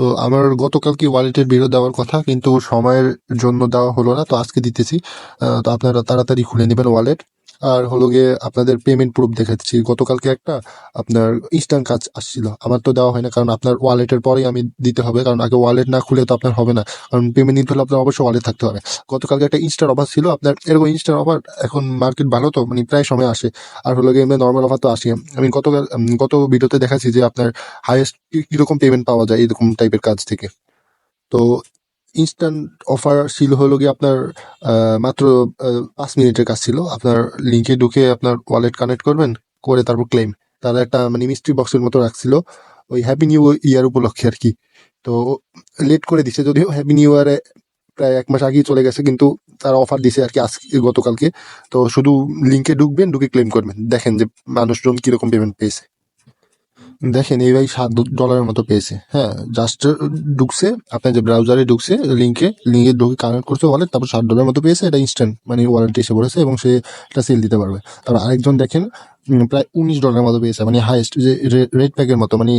তো আমার গতকাল কি ওয়ালেটের বেরো দেওয়ার কথা, কিন্তু সময়ের জন্য দেওয়া হলো না, তো আজকে দিতেছি। তো আপনারা তাড়াতাড়ি খুলে নেবেন ওয়ালেট। আর হলো গিয়ে আপনাদের পেমেন্ট প্রুফ দেখাচ্ছি। গতকালকে একটা আপনার ইনস্ট্যান্ট কাজ আসছিল। আমার তো দেওয়া হয় না, কারণ আপনার ওয়ালেটের পরেই আমি দিতে হবে, কারণ আগে ওয়ালেট না খুলে তো আপনার হবে না। কারণ পেমেন্ট নিতে হলে আপনার অবশ্যই ওয়ালেট থাকতে হবে। গতকালকে একটা ইনস্ট্যান্ট অফার ছিল, আপনার এরকম ইনস্ট্যান্ট অফার এখন মার্কেট ভালো তো মানে প্রায় সময় আসে। আর হলো গিয়ে নর্মাল অফার তো আসে। আমি গতকাল গত ভিডিওতে দেখাচ্ছি যে আপনার হাইয়েস্ট কীরকম পেমেন্ট পাওয়া যায় এরকম টাইপের কাজ থেকে। তো ইনস্ট্যান্ট অফার ছিল হলো গিয়ে আপনার মাত্র পাঁচ মিনিটের কাজ ছিল। আপনার লিঙ্কে ঢুকে আপনার ওয়ালেট কানেক্ট করবেন, করে তারপর ক্লেম তারা একটা মানে মিস্ট্রি বক্সের মতো রাখছিল, ওই হ্যাপি নিউ ইয়ার উপলক্ষে আর কি। তো লেট করে দিছে, যদিও হ্যাপি নিউ ইয়ারে প্রায় এক মাস আগেই চলে গেছে, কিন্তু তারা অফার দিছে আর কি আজকে গতকালকে। তো শুধু লিঙ্কে ঢুকবেন, ঢুকে ক্লেম করবেন। দেখেন যে মানুষজন কীরকম পেমেন্ট পেয়েছে। দেখেন এই ভাই সাত ডলারের মতো পেয়েছে। হ্যাঁ জাস্ট ঢুকছে, আপনার যে ব্রাউজারে ঢুকছে লিঙ্কে লিঙ্কে ঢুকে কানেক্ট করছে ওয়ালেট তারপর সাত ডলারের মতো পেয়েছে, এটা ইনস্ট্যান্ট মানে ওয়ালেট এসে পড়েছে এবং সে এটা সেল দিতে পারবে। তারপর আরেকজন দেখেন প্রায় উনিশ ডলারের মতো পেয়েছে মানে হাইয়েস্ট যে রেড প্যাকের মতো মানে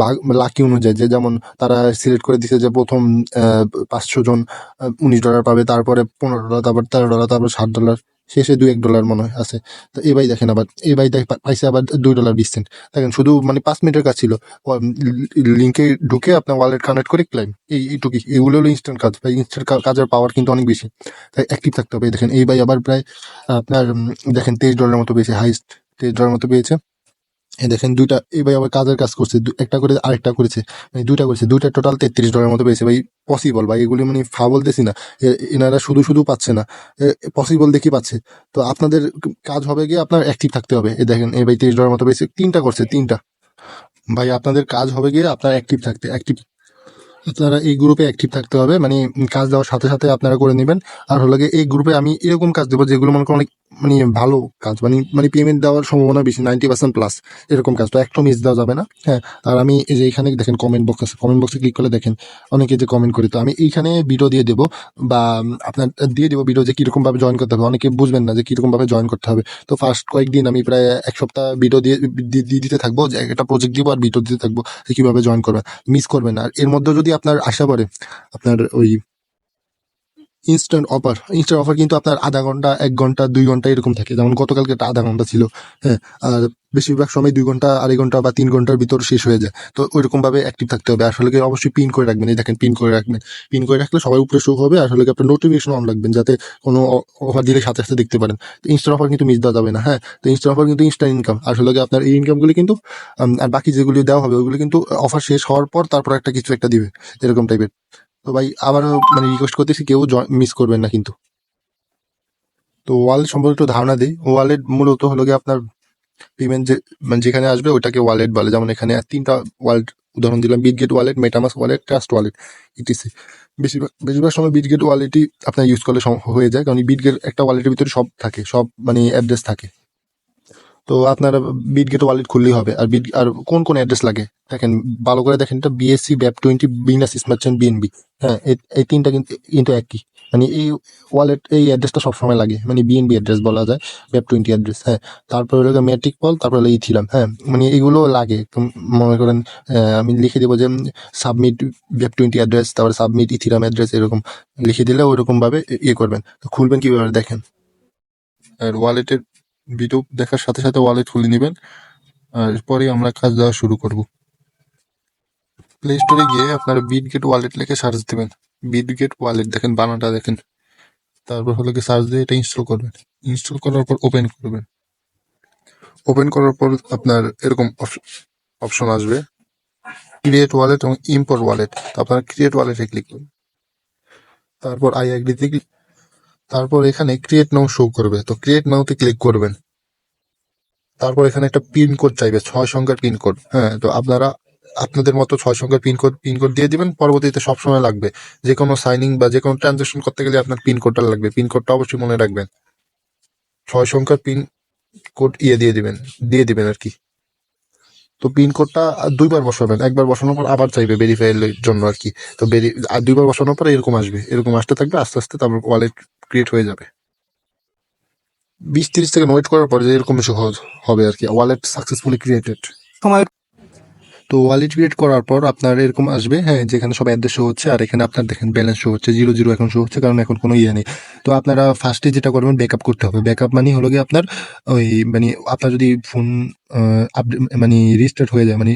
বাঘ লাকি অনুযায়ী, যে যেমন তারা সিলেক্ট করে দিছে যে প্রথম পাঁচশো জন উনিশ ডলার পাবে, তারপরে পনেরো ডলার তারপর তেরো ডলার তারপর ষাট ডলার শেষে দুই এক ডলার মনে হয় আছে। তো এই ভাই দেখেন আবার, এই ভাই দেখ, পাইছে আবার দুই ডলার বিশ সেন্ট দেখেন শুধু মানে পাঁচ মিনিটের কাজ ছিল। লিঙ্কে ঢুকে আপনার ওয়ালেট কানেক্ট করে ক্লাইম এই এইটুকুই এগুলো হলো ইনস্ট্যান্ট কাজ। ভাই ইনস্ট্যান্ট কাজের পাওয়ার কিন্তু অনেক বেশি। তাই অ্যাক্টিভ থাকতে হবে। দেখেন এই ভাই আবার প্রায় আপনার দেখেন তেইশ ডলারের মতো বেশি হাইস্ট তেইশ ডলারের মতো পেয়েছে। এই দেখেন দুইটা, এই ভাই আবার কাজের কাজ করছে একটা করে আরেকটা করেছে মানে দুইটা করেছে, দুইটা টোটাল তেত্রিশ ডলারের মতো পেয়েছে। ভাই পসিবল ভাই, এগুলি মানে ফা বলতেছি না। এ- এনারা শুধু শুধু পাচ্ছে না। পসিবল দেখি পাচ্ছে। তো আপনাদের কাজ হবে গিয়ে আপনার অ্যাক্টিভ থাকতে হবে। এই দেখেন, এই ভাই তিরিশ ডলারের মতো পেয়েছে, তিনটা করছে, তিনটা। ভাই, আপনাদের কাজ হবে গিয়ে আপনার অ্যাক্টিভ থাকতে অ্যাক্টিভ আপনারা এই গ্রুপে অ্যাক্টিভ থাকতে হবে মানে কাজ দেওয়ার সাথে সাথে আপনারা করে নেবেন। আর হলো এই গ্রুপে আমি এরকম কাজ দেবো যেগুলো মনে করেন অনেক মানে ভালো কাজ মানে মানে পেমেন্ট দেওয়ার সম্ভাবনা বেশি নাইনটি পার্সেন্ট প্লাস এরকম কাজ। তো একটা মিস দেওয়া যাবে না? হ্যাঁ আর আমি এই যে এখানে দেখেন কমেন্ট বক্স আছে কমেন্ট বক্সে ক্লিক করলে দেখেন অনেকে যে কমেন্ট করি, তো আমি এইখানে ভিডিও দিয়ে দেবো বা আপনার, দিয়ে দেবো ভিডিও যে কীরকমভাবে জয়েন করতে হবে। অনেকে বুঝবেন না যে কীরকমভাবে জয়েন করতে হবে। তো ফার্স্ট কয়েকদিন আমি প্রায় এক সপ্তাহ ভিডিও দিয়ে দিয়ে দিতে থাকব যে একটা প্রজেক্ট দিব আর ভিডিও দিতে থাকব যে কীভাবে জয়েন করবেন। মিস করবেন আর এর মধ্যে যদি আপনার আশা পড়ে, আপনার ওই ইনস্ট্যান্ট অফার ইনস্ট্যান্ট অফার কিন্তু আপনার আধা ঘণ্টা, এক ঘণ্টা, দুই ঘণ্টা এরকম থাকে। যেমন গতকালকে একটা আধা ঘণ্টা ছিল হ্যাঁ আর বেশিরভাগ সময় দুই ঘণ্টা, আড়াই ঘণ্টা বা তিন ঘণ্টার ভিতর শেষ হয়ে যায়। তো ওইরকম ভাবে অ্যাক্টিভ থাকতে হবে। আসলে অবশ্যই পিন করে রাখবেন। এই দেখেন পিন করে রাখবেন। পিন করে রাখলে সবাই উপরে শো হবে আসলে আপনার নোটিফিকেশন অন রাখবেন, যাতে কোনো অফার দিলে সাথে সাথে দেখতে পারেন। তো ইনস্ট্যান্ট অফার কিন্তু মিস দেওয়া যাবে না হ্যাঁ। তো ইনস্ট্যান্ট অফার কিন্তু ইনস্ট্যান্ট ইনকাম আসলে আপনার এই ইনকামগুলি কিন্তু আর বাকি যেগুলি দেওয়া হবে, ওগুলো কিন্তু অফার শেষ হওয়ার পর তারপর একটা কিছু একটা দিবে, এরকম টাইপের তো ভাই আবারও মানে রিকোয়েস্ট করতেছি, কেউ মিস করবেন না কিন্তু। তো ওয়ালেট সম্পর্কে একটু ধারণা দিই। ওয়ালেট মূলত হলো গিয়ে আপনার পেমেন্ট যে মানে যেখানে আসবে ওটাকে ওয়ালেট বলে। যেমন এখানে তিনটা ওয়ালেট উদাহরণ দিলাম Bitget wallet MetaMask wallet Trust wallet ETC বেশিরভাগ বেশিরভাগ সময় বিটগেট ওয়ালেটই আপনার ইউজ করলে হয়ে যায়। কারণ বিটগেট একটা ওয়ালেটের ভিতরে সব থাকে, সব মানে অ্যাড্রেস থাকে। তো আপনারা বিটগেট ওয়ালেট খুললেই হবে। আর বিট আর কোন কোন অ্যাড্রেস লাগে? দেখেন, ভালো করে দেখেন, এটা BSC BEP twenty Binance smart BNB হ্যাঁ এই- তিনটা কিন্তু কিন্তু একই। মানে এই ওয়ালেট এই অ্যাড্রেসটা সবসময় লাগে। মানে বিএনবি অ্যাড্রেস বলা যায় ব্যাপ টোয়েন্টি অ্যাড্রেস হ্যাঁ। তারপর হলো ম্যাট্রিক পল তারপর হলো ইথিলাম হ্যাঁ। মানে এগুলো লাগে। মনে করেন আমি লিখে দেবো যে সাবমিট ব্যাপ টোয়েন্টি অ্যাড্রেস তারপরে সাবমিট ইথিলাম অ্যাড্রেস এরকম লিখে দিলে ওইরকম ভাবে ইয়ে করবেন। তো খুলবেন কীভাবে? দেখেন। আর ওয়ালেটের ভিডিও দেখার সাথে সাথে ওয়ালেট খুলে নেবেন। আর পরে আমরা কাজ দেওয়া শুরু করব। প্লে স্টোরে গিয়ে আপনারা বিটগেট ওয়ালেট লিখে সার্চ দেবেন। বিটগেট ওয়ালেট দেখেন, বানানটা দেখেন। তারপর হলো কি সার্চ দিয়ে এটা ইনস্টল করবেন। ইনস্টল করার পর ওপেন করবেন। ওপেন করার পর আপনার এরকম অপশন আসবে। ক্রিয়েট ওয়ালেট এবং ইম্পোর্ট ওয়ালেট আপনারা ক্রিয়েট ওয়ালেটে ক্লিক করবেন তারপর আই আইডিতে তারপর এখানে ক্রিয়েট নাও শো করবে। তো ক্রিয়েট নাওতে ক্লিক করবেন। তারপর এখানে একটা পিন কোড চাইবে, ছয় সংখ্যার পিন কোড হ্যাঁ তো আপনারা, আপনাদের মতো ছয় সংখ্যার পিন কোড পিন কোড দিয়ে দিবেন, পরবর্তীতে সবসময় লাগবে। যে কোনো সাইনিং বা যে কোনো ট্রানজাকশন করতে গেলে আপনার পিন কোডটা লাগবে। পিন কোডটা অবশ্যই মনে রাখবেন। ছয় সংখ্যার পিন কোড ইয়ে দিয়ে দিবেন দিয়ে দিবেন আর কি। তো পিন কোডটা দুইবার বসাবেন। একবার বসানোর পর আবার চাইবে ভেরিফাই এর জন্য আর কি। তো আর দুইবার বসানোর পর এরকম আসবে। এরকম আসতে থাকবে, আস্তে আস্তে তারপর ওয়ালেট ক্রিয়েট হয়ে যাবে। বিশ তিরিশ সেকেন্ড ওয়েট করার পর যে এরকম কিছু হ- হবে আর কি ওয়ালেট সাকসেসফুলি ক্রিয়েটেড সময় তো ওয়ালেট ক্রিয়েট করার পর আপনার এরকম আসবে হ্যাঁ যেখানে সব অ্যাড্রেস শো হচ্ছে আর এখানে আপনার দেখেন ব্যালেন্স শো হচ্ছে জিরো জিরো এখন শো হচ্ছে কারণ এখন কোনো ইয়ে নেই। তো আপনারা ফার্স্টে যেটা করবেন ব্যাকআপ করতে হবে। ব্যাকআপ মানে হলো গিয়ে আপনার ওই মানে আপনার যদি ফোন মানে রিস্টার্ট হয়ে যায় মানে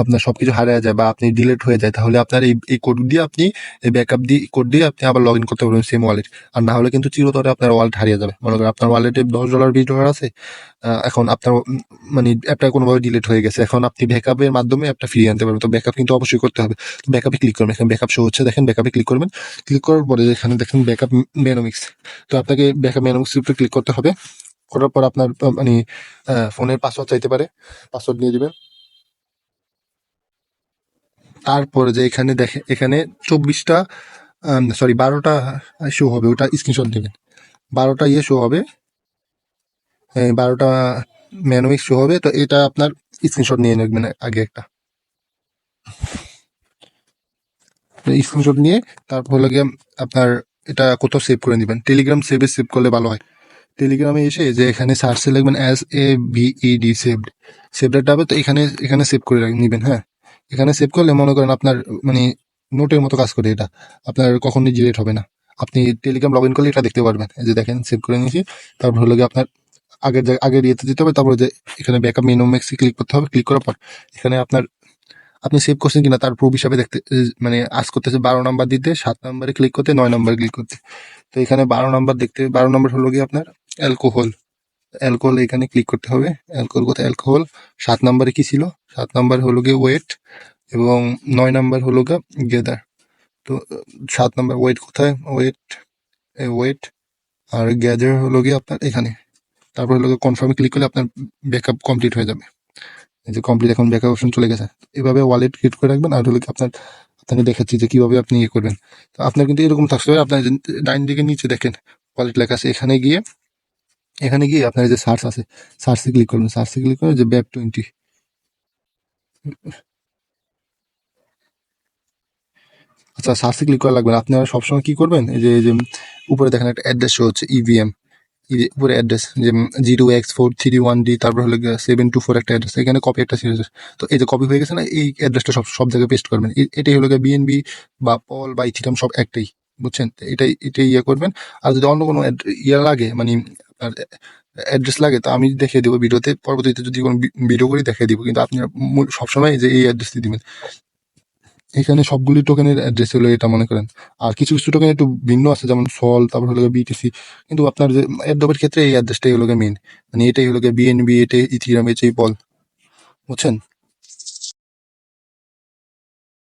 আপনার সব কিছু হারিয়ে যায় বা আপনি ডিলিট হয়ে যায়, তাহলে আপনার এই এই কোড দিয়ে আপনি, এই ব্যাকআপ দিয়ে কোড দিয়ে আপনি আবার লগ ইন করতে পারবেন সেম ওয়ালেট আর না হলে কিন্তু চিরতরে আপনার ওয়ালেট হারিয়ে যাবে। মনে করেন আপনার ওয়ালেটে দশ ডলার বিশ ডলার আছে এখন আপনার মানে অ্যাপটা কোনোভাবে ডিলেট হয়ে গেছে। এখন আপনি ব্যাকআপের মাধ্যমে অ্যাপটা ফিরিয়ে আনতে পারবেন। তো ব্যাকআপ কিন্তু অবশ্যই করতে হবে। তো ব্যাকআপে ক্লিক করবেন। এখানে ব্যাকআপ শো হচ্ছে, দেখেন ব্যাকআপে ক্লিক করবেন। ক্লিক করার পরে এখানে দেখেন ব্যাকআপ মেনোমিক্স তো আপনাকে ব্যাকআপ মেনোমিক্স ক্লিক করতে হবে। করার পর আপনার মানে ফোনের পাসওয়ার্ড চাইতে পারে পাসওয়ার্ড নিয়ে দেবেন। তারপরে যে এখানে দেখে, এখানে চব্বিশটা সরি বারোটা শো হবে, ওটা স্ক্রিনশট নেবেন বারোটা ইয়ে শো হবে। বারোটা ম্যানুইক শো হবে, তো এটা আপনার স্ক্রিনশট নিয়ে নেবেন আগে একটা। স্ক্রিনশট নিয়ে তারপর হলো গিয়ে আপনার এটা কোথাও সেভ করে নেবেন। টেলিগ্রাম সেভে সেভ করলে ভালো হয়। টেলিগ্রামে এসে যে এখানে সার্চে লিখবেন S A D saved saved data হবে তো এখানে এখানে সেভ করে নেবেন হ্যাঁ? এখানে সেভ করলে মনে করেন আপনার মানে নোটের মতো কাজ করে এটা। আপনার কখনোই ডিলেট হবে না। আপনি টেলিগ্রাম লগ ইন করলে এটা দেখতে পারবেন। যে দেখেন সেভ করে নিয়েছি। তারপর হলো আপনার আগের আগের ইয়েতে দিতে হবে। তারপরে যে এখানে ব্যাকআপ মেনু ম্যাক্সে ক্লিক করতে হবে। ক্লিক করার পর এখানে আপনার, আপনি সেভ করছেন কিনা তার প্রুফ হিসাবে দেখতে মানে আজ করতেছে বারো নাম্বার দিতে, সাত নাম্বারে ক্লিক করতে, নয় নাম্বার ক্লিক করতে। তো এখানে বারো নাম্বার দেখতে, বারো নাম্বার হলো গিয়ে আপনার অ্যালকোহল। অ্যালকোহল এখানে ক্লিক করতে হবে। অ্যালকোহল কোথায়? অ্যালকোহল সাত নাম্বারে কি ছিল? সাত নাম্বার হলো গিয়ে ওয়েট এবং নয় নাম্বার হলো গিয়ে গেদার তো, সাত নাম্বার ওয়েট কোথায়? ওয়েট ওয়েট আর গ্যাদার হলো গিয়ে আপনার এখানে। তারপর হলো গিয়ে কনফার্মে ক্লিক করলে আপনার ব্যাকআপ কমপ্লিট হয়ে যাবে। এই যে কমপ্লিট এখন ব্যাকআপ অপশন চলে গেছে। এভাবে ওয়ালেট ক্রিয়েট করে রাখবেন আর হলো আপনার, আপনাকে দেখাচ্ছি যে কীভাবে আপনি ইয়ে করবেন। তো আপনার কিন্তু এরকম থাকতে হবে। আপনার ডাইন দিকে নিচে দেখেন। ওয়ালেট লেখা আছে। এখানে গিয়ে এখানে গিয়ে আপনার যে সার্চ আছে সার্চে ক্লিক করবেন সার্চে ক্লিক করে যে ব্যাক টোয়েন্টি আচ্ছা সার্চে ক্লিক করা লাগবে আপনারা সবসময় কি করবেন? এই যে এই যে উপরে দেখেন একটা অ্যাড্রেস শো হচ্ছে E ইভিএম উপরে অ্যাড্রেস যে zero x four three one D তারপর হলো সেভেন টু ফোর একটা অ্যাড্রেস এখানে কপি একটা ছিল তো এই যে কপি হয়ে গেছে না, এই অ্যাড্রেসটা সব সব জায়গায় পেস্ট করবেন। এটাই হলো গিয়ে বিএনবি বা পল বা ইথিরাম সব একটাই, বুঝছেন? এটাই এটাই ইয়ে করবেন। আর যদি অন্য কোনো ইয়ে লাগে মানে আপনার অ্যাড্রেস লাগে। তো আমি দেখিয়ে দেবো ভিডিওতে। পরবর্তীতে যদি কোনো ভিডিও করি, দেখিয়ে দিব। কিন্তু আপনি সবসময় যে এই অ্যাড্রেসটি দিবেন। এখানে সবগুলি টোকেনের অ্যাড্রেস হলো এটা, মনে করেন। আর কিছু কিছু টোকেন একটু ভিন্ন আছে, যেমন সল তারপর হলো বিটিসি কিন্তু আপনার যে অ্যাডোবের ক্ষেত্রে এই অ্যাড্রেসটাই হলো মেন মানে এটাই হলো বিএনবি এটাই ইথিরাম এটাই বল বুঝছেন?